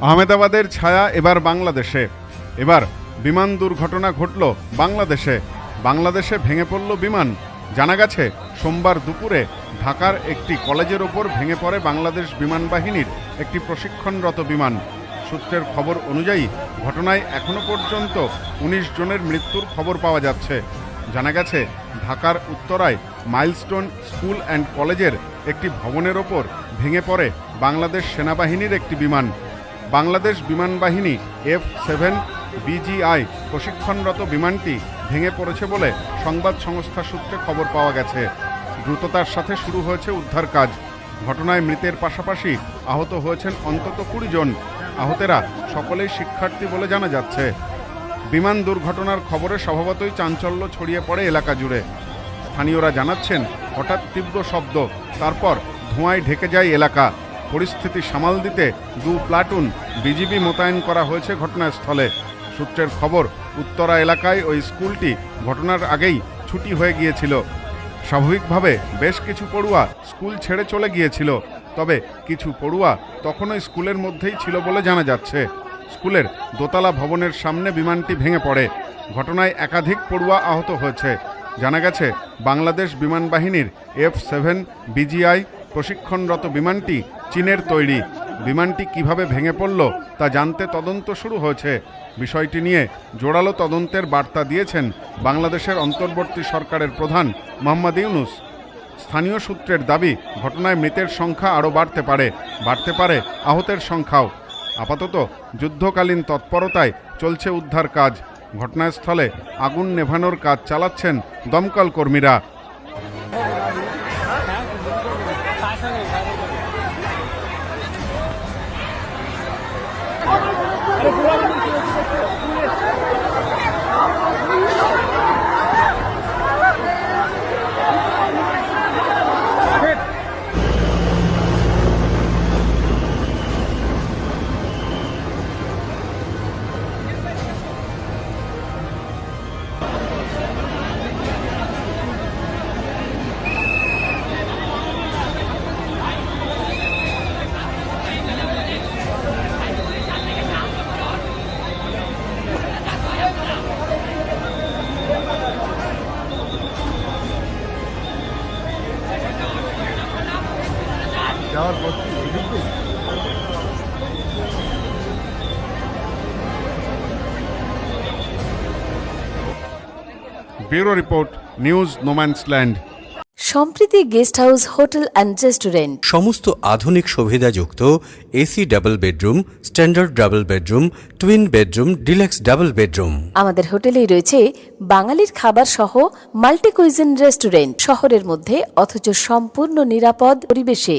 আহমেদাবাদের ছায়া এবার বাংলাদেশে। এবার বিমান দুর্ঘটনা ঘটল বাংলাদেশে। বাংলাদেশে ভেঙে পড়ল বিমান। জানা গেছে, সোমবার দুপুরে ঢাকার একটি কলেজের ওপর ভেঙে পড়ে বাংলাদেশ বিমান বাহিনীর একটি প্রশিক্ষণরত বিমান। সূত্রের খবর অনুযায়ী, ঘটনায় এখনও পর্যন্ত উনিশ জনের মৃত্যুর খবর পাওয়া যাচ্ছে। জানা গেছে, ঢাকার উত্তরায় মাইলস্টোন স্কুল অ্যান্ড কলেজের একটি ভবনের ওপর ভেঙে পড়ে বাংলাদেশ সেনাবাহিনীর একটি বিমান। বাংলাদেশ বিমান বাহিনী এফ সেভেন বিজিআই প্রশিক্ষণরত বিমানটি ভেঙে পড়েছে বলে সংবাদ সংস্থা সূত্রে খবর পাওয়া গেছে। দ্রুততার সাথে শুরু হয়েছে উদ্ধার কাজ। ঘটনায় মৃতের পাশাপাশি আহত হয়েছেন অন্তত কুড়ি জন। আহতেরা সকলেই শিক্ষার্থী বলে জানা যাচ্ছে। বিমান দুর্ঘটনার খবরে স্বভাবতই চাঞ্চল্য ছড়িয়ে পড়ে এলাকা জুড়ে। স্থানীয়রা জানাচ্ছেন, হঠাৎ তীব্র শব্দ, তারপর ধোঁয়ায় ঢেকে যায় এলাকা। পরিস্থিতি সামাল দিতে দু প্লাটুন বিজিবি মোতায়েন করা হয়েছে ঘটনাস্থলে। সূত্রের খবর, উত্তরা এলাকায় ওই স্কুলটি ঘটনার আগেই ছুটি হয়ে গিয়েছিল। স্বাভাবিকভাবে বেশ কিছু পড়ুয়া স্কুল ছেড়ে চলে গিয়েছিল, তবে কিছু পড়ুয়া তখনও স্কুলের মধ্যেই ছিল বলে জানা যাচ্ছে। স্কুলের দোতলা ভবনের সামনে বিমানটি ভেঙে পড়ে। ঘটনায় একাধিক পড়ুয়া আহত হয়েছে। জানা গেছে, বাংলাদেশ বিমান বাহিনীর এফ সেভেন, বিজিআই প্রশিক্ষণরত বিমানটি চীনের তৈরি। বিমানটি কীভাবে ভেঙে পড়ল তা জানতে তদন্ত শুরু হয়েছে। বিষয়টি নিয়ে জোরালো তদন্তের বার্তা দিয়েছেন বাংলাদেশের অন্তর্বর্তী সরকারের প্রধান মোহাম্মদ ইউনুস। স্থানীয় সূত্রের দাবি, ঘটনায় মৃতের সংখ্যা আরও বাড়তে পারে বাড়তে পারে আহতের সংখ্যাও। আপাতত যুদ্ধকালীন তৎপরতায় চলছে উদ্ধার কাজ। ঘটনাস্থলে আগুন নেভানোর কাজ চালাচ্ছেন দমকল কর্মীরা। আরে পুরো bureau report news no man's land Sampriti guest house hotel and restaurant. সমস্ত আধুনিক সুবিধাযুক্ত AC double bedroom standard double bedroom twin bedroom deluxe double bedroom. আমাদের হোটেলেই রয়েছে বাঙালির খাবার সহ মাল্টি কুইজিন রেস্টুরেন্ট। শহরের মধ্যে অথচ সম্পূর্ণ নিরাপদ পরিবেশে।